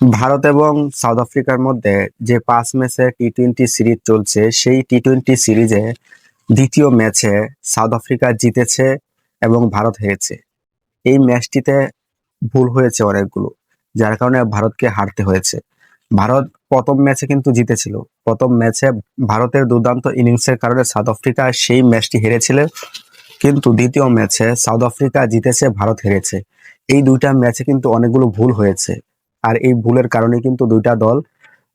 ভারত এবং সাউথ আফ্রিকার মধ্যে যে পাঁচ ম্যাচে টি টোয়েন্টি সিরিজ চলছে, সেই টি টোয়েন্টি সিরিজে দ্বিতীয় ম্যাচে সাউথ আফ্রিকা জিতেছে এবং ভারত হেরেছে। এই ম্যাচটিতে ভুল হয়েছে অনেকগুলো, যার কারণে ভারতকে হারতে হয়েছে। ভারত প্রথম ম্যাচে কিন্তু জিতেছিল। প্রথম ম্যাচে ভারতের দুর্দান্ত ইনিংসের কারণে সাউথ আফ্রিকা সেই ম্যাচটি হেরেছিল, কিন্তু দ্বিতীয় ম্যাচে সাউথ আফ্রিকা জিতেছে, ভারত হেরেছে। এই দুইটা ম্যাচে কিন্তু অনেকগুলো ভুল হয়েছে। আর এই ভুলের কারণে কিন্তু দুইটা দল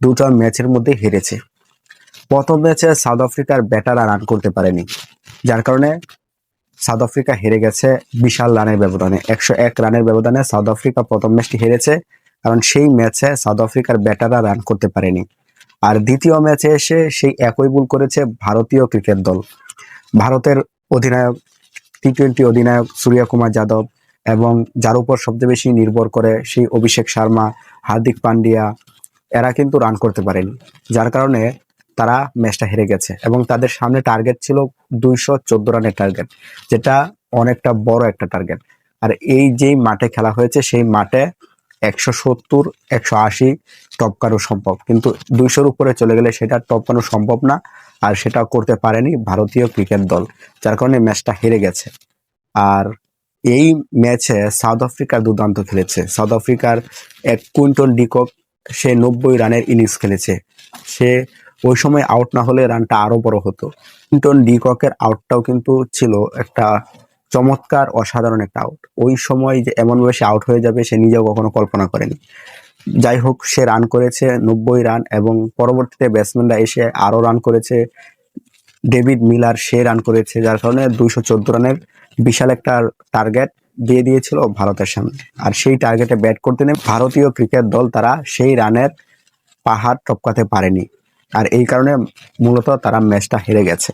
দুটো ম্যাচের মধ্যে হেরেছে। প্রথম ম্যাচে সাউথ আফ্রিকার ব্যাটাররা রান করতে পারেনি। যার কারণে সাউথ আফ্রিকা হেরে গেছে বিশাল রানের ব্যবধানে। একশো এক রানের ব্যবধানে সাউথ আফ্রিকা প্রথম ম্যাচটি হেরেছে, কারণ সেই ম্যাচে সাউথ আফ্রিকার ব্যাটাররা রান করতে পারেনি। আর দ্বিতীয় ম্যাচে এসে সেই একই ভুল করেছে ভারতীয় ক্রিকেট দল। ভারতের অধিনায়ক টি টোয়েন্টি অধিনায়ক সূর্য কুমার যাদব এবং যার উপর সবচেয়ে বেশি নির্ভর করে সেই অভিষেক শর্মা, হার্দিক পান্ডিয়া, এরা কিন্তু রান করতে পারেনি। যার কারণে তারা ম্যাচটা হেরে গেছে এবং তাদের সামনে টার্গেট ছিল দুইশো চোদ্দ রানের টার্গেট যেটা অনেকটা বড় একটা টার্গেট আর এই যেই মাঠে খেলা হয়েছে, সেই মাঠে একশো সত্তর, একশো আশি টপ টপকানো সম্ভব। কিন্তু দুইশোর উপরে চলে গেলে সেটা টপ টপকানো সম্ভব না, আর সেটা করতে পারেনি ভারতীয় ক্রিকেট দল, যার কারণে ম্যাচটা হেরে গেছে। আর এই ম্যাচে সাউথ আফ্রিকার দুর্দান্ত খেলেছে। সাউথ আফ্রিকার এক কুইন্টন ডিকক, সে নব্বই রানের ইনিংস খেলেছে। সে ওই সময় আউট না হলে রানটা আরও বড় হতো। কুইন্টন ডিককের আউটটাও কিন্তু ছিল একটা চমৎকার, অসাধারণ একটা আউট ওই সময় যে এমনভাবে সে আউট হয়ে যাবে, সে নিজেও কখনো কল্পনা করেনি। যাই হোক, সে রান করেছে নব্বই রান এবং পরবর্তীতে ব্যাটসম্যানরা এসে আরও রান করেছে। ডেভিড মিলার সে রান করেছে, যার কারণে দুইশো চোদ্দ রানের বিশাল একটা টার্গেট দিয়ে দিয়েছিল ভারতের সামনে। আর সেই টার্গেটে ব্যাট করতে নেমে ভারতীয় ক্রিকেট দল তারা সেই রানের পাহাড় টপকাতে পারেনি। আর এই কারণে মূলত তারা ম্যাচটা হেরে গেছে।